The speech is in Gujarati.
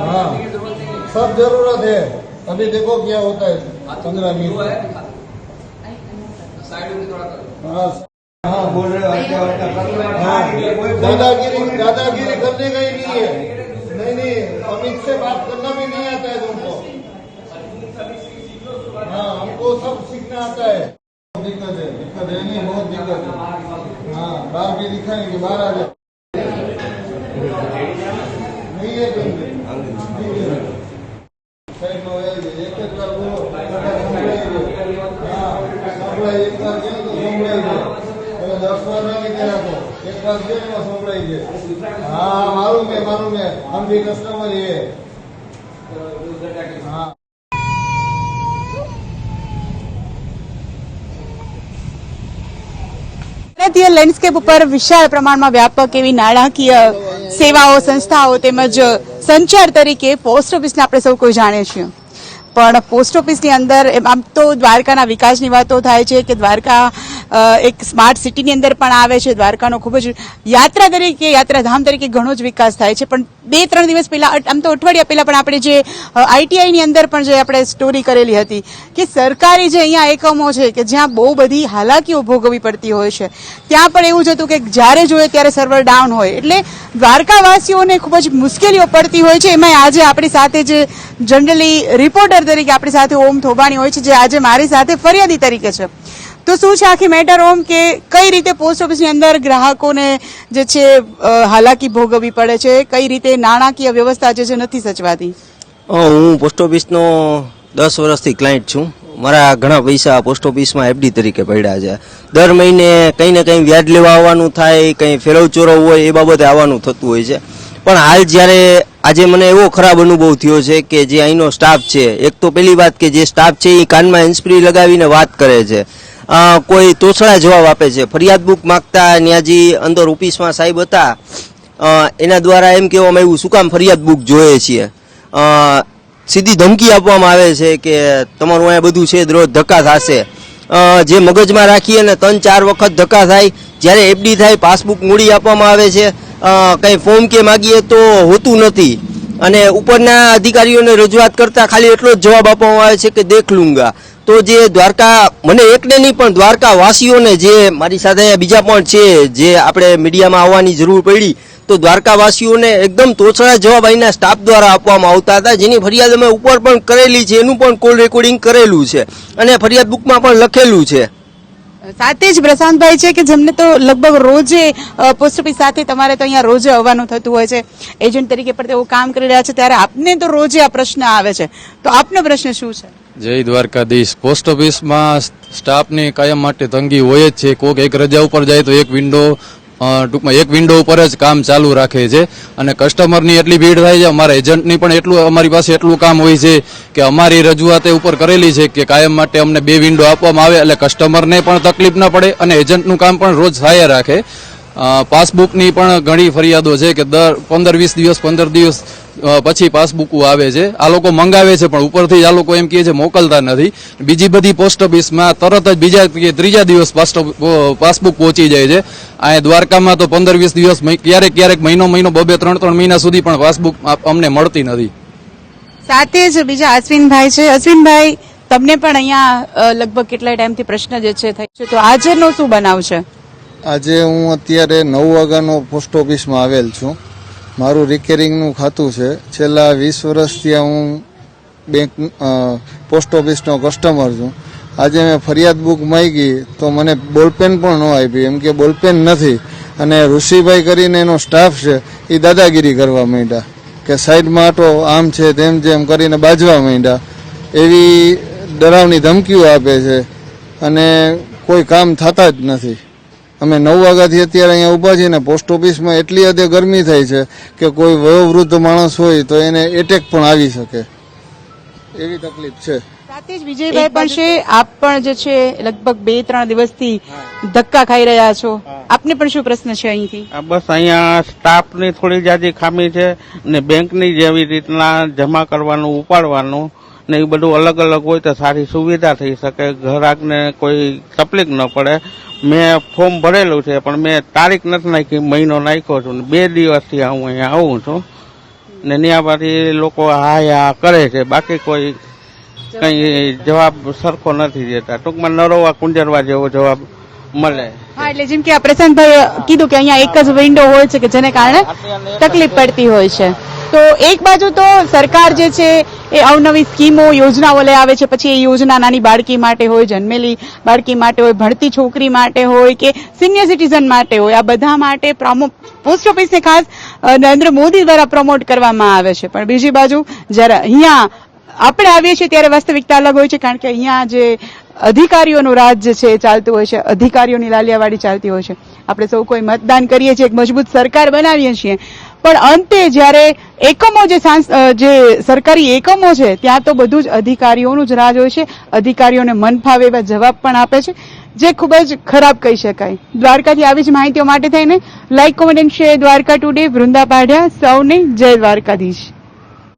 हाँ। सब ज़रूरत है। अभी देखो क्या होता है। पंद्रह मिनट। हाँ हाँ बोल रहे हो हाँ। दादागिरी दादागिरी करने का ही नहीं है। नहीं नहीं। अमित से बात करना भी नहीं आता है तुमको। हाँ हमको सब सीखना आता है। दिक्कत है। दिक्कत है नहीं बहुत दिक्कत है। हाँ बाहर भी दिखाएँगे बाहर आ जाए नहीं है कोई હા મારું ભારતીય લેન્ડસ્કેપ ઉપર વિશાળ પ્રમાણમાં વ્યાપક એવી નાણાકીય સેવાઓ સંસ્થાઓ તેમજ સંચાર તરીકે પોસ્ટ ઓફિસને આપણે સૌ કોઈ જાણીએ છીએ. પણ પોસ્ટ ઓફિસની અંદર આમ તો દ્વારકાના વિકાસની વાતો થાય છે કે દ્વારકા એક સ્માર્ટ સિટીની અંદર પણ આવે છે, દ્વારકાનો ખૂબ જ યાત્રા તરીકે યાત્રાધામ તરીકે ઘણો જ વિકાસ થાય છે. પણ બે, ત્રણ દિવસ પહેલા આમ તો અઠવાડિયા પહેલા પણ આપણે જે આઈટીઆઈની અંદર પણ જે આપણે સ્ટોરી કરેલી હતી, કે સરકારી જે અહીંયા એકમો છે, કે જ્યાં બહુ બધી હાલાકીઓ ભોગવવી પડતી હોય છે, ત્યાં પણ એવું જ હતું કે જ્યારે જોઈએ ત્યારે સર્વર ડાઉન હોય. એટલે દ્વારકાવાસીઓને ખૂબ જ મુશ્કેલીઓ પડતી હોય છે. એમાં આજે આપણી સાથે જે જનરલી રિપોર્ટર તરીકે આપણી સાથે ઓમ થોબાણી હોય છે, જે આજે મારી સાથે ફરિયાદી તરીકે છે. તો શું છે આખી મેટર ઓમ કે કઈ રીતે પોસ્ટ ઓફિસની અંદર ગ્રાહકોને જે છે હાલાકી ભોગવવી પડે છે? કઈ રીતે નાણાકીય વ્યવસ્થા જે છે નથી સચવાતી? હું પોસ્ટ ઓફિસનો દસ વર્ષથી ક્લાયન્ટ છું. મારા ઘણા પૈસા પોસ્ટ ઓફિસમાં એફડી તરીકે પડ્યા છે. દર મહિને કંઈ ને કંઈ વ્યાજ લેવા આવવાનું થાય, કંઈ ફેરવ ચોરવ હોય, એ બાબતે આવવાનું થતું હોય છે. પણ હાલ જ્યારે આજે મને એવો ખરાબ અનુભવ થયો છે કે જે અહીંનો સ્ટાફ છે, એક તો પહેલી વાત કે જે સ્ટાફ છે એ કાનમાં હેન્ડસ્પ્રી લગાવીને વાત કરે છે. કોઈ તોછડા જવાબ આપે છે. ફરિયાદ બુક માગતા ન્યાજી અંદર ઓફિસમાં સાહેબ હતા. એના દ્વારા એમ કહેવામાં આવ્યું, શું કામ ફરિયાદ બુક જોઈએ છીએ? સીધી ધમકી આપવામાં આવે છે કે તમારું અહીંયા બધું છે જ રોજ ધક્કા થશે. જે મગજમાં રાખી અને ત્રણ ચાર વખત ધક્કા થાય, જ્યારે એફડી થાય, પાસબુક મૂડી આપવામાં આવે છે. કંઈ ફોર્મ કે માગીએ તો હોતું નથી. અને ઉપરના અધિકારીઓને રજૂઆત કરતાં ખાલી એટલો જ જવાબ આપવામાં આવે છે કે દેખ લુંગા. તો જે દ્વારકા, મને એકને નહીં, પણ દ્વારકા વાસીઓને જે મારી સાથે બીજા પણ છે, જે આપણે મીડિયામાં આવવાની જરૂર પડી, તો દ્વારકા વાસીઓને એકદમ તોછડા જવાબ અહીંના સ્ટાફ દ્વારા આપવામાં આવતા હતા, જેની ફરિયાદ અમે ઉપર પણ કરેલી છે, એનું પણ કોલ રેકોર્ડિંગ કરેલું છે, અને ફરિયાદ બુકમાં પણ લખેલું છે. સાથે જ પ્રશાંતભાઈ છે કે જેમને તો લગભગ રોજે પોસ્ટ ઓફિસ સાથે તમારે તો અહીંયા રોજે આવવાનું થતું હોય છે. એજન્ટ તરીકે પણ તેઓ કામ કરી રહ્યા છે, ત્યારે આપને તો રોજે આ પ્રશ્ન આવે છે. તો આપનો પ્રશ્ન શું છે? જય દ્વારકાધીશ. પોસ્ટ ઓફિસમાં સ્ટાફની કાયમ માટે તંગી હોય જ છે. કોઈક એક રજા ઉપર જાય તો એક વિન્ડો ટૂંકમાં એક વિન્ડો ઉપર જ કામ ચાલુ રાખે છે. અને કસ્ટમરની એટલી ભીડ થાય છે, અમારા એજન્ટની પણ એટલું, અમારી પાસે એટલું કામ હોય છે કે અમારી રજૂઆત ઉપર કરેલી છે કે કાયમ માટે અમને બે વિન્ડો આપવામાં આવે એટલે કસ્ટમરને પણ તકલીફ ના પડે અને એજન્ટનું કામ પણ રોજ થાય રાખે. પાસબુકની પણ ઘણી ફરિયાદો છે કે દર પંદર વીસ દિવસ, પંદર દિવસ પછી પાસબુકો આવે છે. આ લોકો મંગાવે છે પણ ઉપરથી જ આ લોકો એમ કહે છે મોકલતા નથી. બીજી બધી પોસ્ટ ઓફિસમાં તરત જ બીજા કે ત્રીજા દિવસ પાસબુક પહોંચી જાય છે. અહીંયા દ્વારકામાં તો પંદર વીસ દિવસ ક્યારેક ક્યારેક મહિનો મહિનો બબે ત્રણ ત્રણ મહિના સુધી પણ પાસબુક અમને મળતી નથી. સાથે જ બીજા અશ્વિનભાઈ છે. અશ્વિનભાઈ તમને પણ અહીંયા લગભગ કેટલા ટાઈમથી પ્રશ્ન જે છે થાય છે. તો આજનો શું બનાવ છે? આજે હું અત્યારે નવ વાગ્યાનો પોસ્ટ ઓફિસમાં આવેલ છું. મારું રિકેરિંગનું ખાતું છે. છેલ્લા વીસ વર્ષથી હું બેંક પોસ્ટ ઓફિસનો કસ્ટમર છું. આજે મેં ફરિયાદ બુક માગી તો મને બોલપેન પણ ન આપી. એમ કે બોલપેન નથી. અને ઋષિભાઈ કરીને એનો સ્ટાફ છે એ દાદાગીરી કરવા માંડ્યા કે સાઈડમાં આટો આમ છે, તેમ એમ કરીને બાજવા માંડ્યા. એવી ડરાવની ધમકીઓ આપે છે. અને કોઈ કામ થતા જ નથી. અમે નવ વાગ્યાથી અત્યારે અહીંયા ઊભા છીએ ને પોસ્ટ ઓફિસમાં એટલી હદે ગરમી થાય છે કે કોઈ વયોવૃદ્ધ માણસ હોય તો એને એટેક પણ આવી શકે. એવી તકલીફ છે. સાથે જ વિજયભાઈ પણ છે આપ પણ જે છે લગભગ બે ત્રણ દિવસથી ધક્કા ખાઈ રહ્યા છો. આપને પણ શું પ્રશ્ન છે અહીંથી? બસ અહીંયા સ્ટાફની થોડી જાજી ખામી છે ને બેંકની જેવી રીતના જમા કરવાનું ઉપાડવાનું ને એ બધું અલગ અલગ હોય તો સારી સુવિધા થઈ શકે. ગ્રાહકને કોઈ તકલીફ ન પડે. મેં ફોર્મ ભરેલું છે, પણ મેં તારીખ નથી નાખી, મહિનો નાખ્યો છું બે દિવસથી હું અહીંયા આવું છું. ને ત્યાં પછી લોકો હા હા કરે છે. બાકી કોઈ કઈ જવાબ સરખો નથી દેતા. ટૂંકમાં નરોવા કુંજરવા જેવો જવાબ મળે. હા, એટલે જેમ કે પ્રશાંતભાઈ કીધું કે અહીંયા એક જ વિન્ડો હોય છે કે જેને કારણે તકલીફ પડતી હોય છે. તો એક બાજુ તો સરકાર જે છે એ અવનવી સ્કીમો, યોજનાઓ લઈ આવે છે. પછી એ યોજના નાની બાળકી માટે હોય, જન્મેલી બાળકી માટે હોય, ભણતી છોકરી માટે હોય કે સિનિયર સિટીઝન માટે હોય. આ બધા માટે પોસ્ટ ઓફિસને ખાસ નરેન્દ્ર મોદી દ્વારા પ્રમોટ કરવામાં આવે છે. પણ બીજી બાજુ જ્યારે અહીંયા આપણે આવીએ છીએ ત્યારે વાસ્તવિકતા અલગ હોય છે. કારણ કે અહીંયા જે અધિકારીઓનું રાજ છે એ ચાલતું હોય છે. અધિકારીઓની લાલિયાવાડી ચાલતી હોય છે. આપણે સૌ કોઈ મતદાન કરીએ છીએ, એક મજબૂત સરકાર બનાવીએ છીએ. પણ અંતે જ્યારે એકમો જે જે સરકારી એકમો છે, ત્યાં તો બધું જ અધિકારીઓનું જ રાજ હોય છે. અધિકારીઓને મન ફાવે એવા જવાબ પણ આપે છે, જે ખૂબ જ ખરાબ કહી શકાય. દ્વારકાથી આવી જ માહિતીઓ માટે થઈને like comment and share Dwarka today Vrunda Padhya. સૌને જય દ્વારકાધીશ.